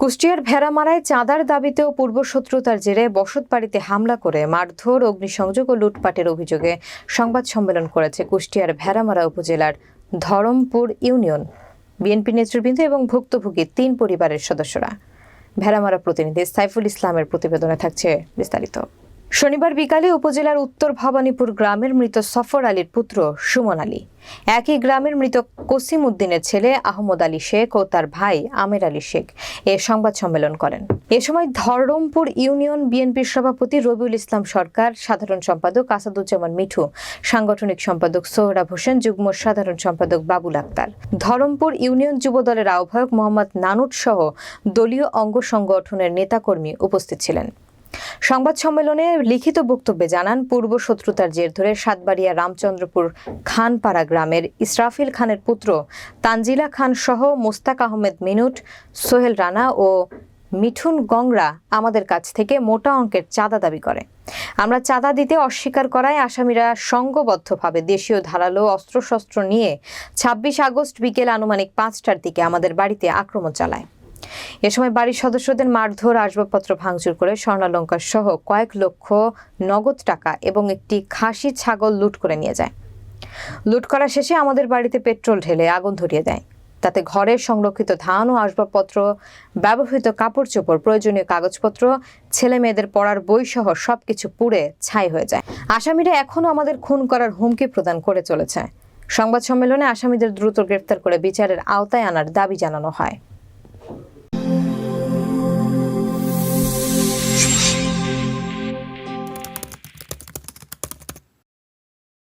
কুষ্টিয়ার ভেড়ামারায় চাঁদার দাবিতেও পূর্বশত্রুতার জেরে বসত বাড়িতে হামলা করে মারধর, অগ্নিসংযোগ ও লুটপাটের অভিযোগে সংবাদ সম্মেলন করেছে কুষ্টিয়ার ভেড়ামারা উপজেলার ধরমপুর ইউনিয়ন। বিএনপি নেতৃবৃন্দ এবং ভুক্তভোগী তিন পরিবারের সদস্যরা। ভেড়ামারা প্রতিনিধি সাইফুল ইসলামের প্রতিবেদনে থাকছে বিস্তারিত। শনিবার বিকালে উপজেলার উত্তর ভবানীপুর গ্রামের মৃত সফর আলীর পুত্র সুমন আলী। একই গ্রামের মৃত কসিম উদ্দিনের ছেলে আহমদ আলী শেখ ও তার ভাই আমের আলী শেখ এ সংবাদ সম্মেলন করেন। এ সময় ধরমপুর ইউনিয়ন বিএনপির সভাপতি রবিউল ইসলাম সরকার, সাধারণ সম্পাদক আসাদুজ্জামান মিঠু, সাংগঠনিক সম্পাদক সোহরাব হোসেন, যুগ্ম সাধারণ সম্পাদক বাবুল আক্তার। ধরমপুর ইউনিয়ন যুব দলের আহ্বায়ক মোহাম্মদ নানুট সহ দলীয় অঙ্গ সংগঠনের নেতাকর্মী উপস্থিত ছিলেন। সংবাদ সম্মেলনে লিখিত বক্তব্যে জানান, পূর্ব শত্রুতার জের ধরে সাতবাড়িয়া রামচন্দ্রপুর খানপাড়া গ্রামের ইসরাফিল খানের পুত্র তানজিলা খান সহ মোস্তাক আহমেদ মিনুট, সোহেল রানা ও মিঠুন গংরা আমাদের কাছ থেকে মোটা অঙ্কের চাঁদা দাবি করে। আমরা চাঁদা দিতে অস্বীকার করায় আসামিরা সংঘবদ্ধভাবে দেশীয় ধারালো অস্ত্রশস্ত্র নিয়ে ছাব্বিশ আগস্ট বিকেল আনুমানিক পাঁচটার দিকে আমাদের বাড়িতে আক্রমণ চালায়। এ সময় বাড়ির সদস্যদের মারধর, আসবাবপত্র ভাঙচুর করে স্বর্ণালঙ্কার সহ কয়েক লক্ষ নগদ টাকা এবং একটি খাসি ছাগল লুট করে নিয়ে যায়। লুট করা শেষে আমাদের বাড়িতে পেট্রোল ঢেলে আগুন ধরিয়ে দেয়। তাতে ঘরের সংরক্ষিত ধান ও আসবাবপত্র, ব্যবহৃত কাপড় চোপড় প্রয়োজনীয় কাগজপত্র ছেলে মেয়েদের পড়ার বই সহ সবকিছু পুড়ে ছাই হয়ে যায়। আসামিরা এখনও আমাদের খুন করার হুমকি প্রদান করে চলেছে। সংবাদ সম্মেলনে আসামিদের দ্রুত গ্রেফতার করে বিচারের আওতায় আনার দাবি জানানো হয়।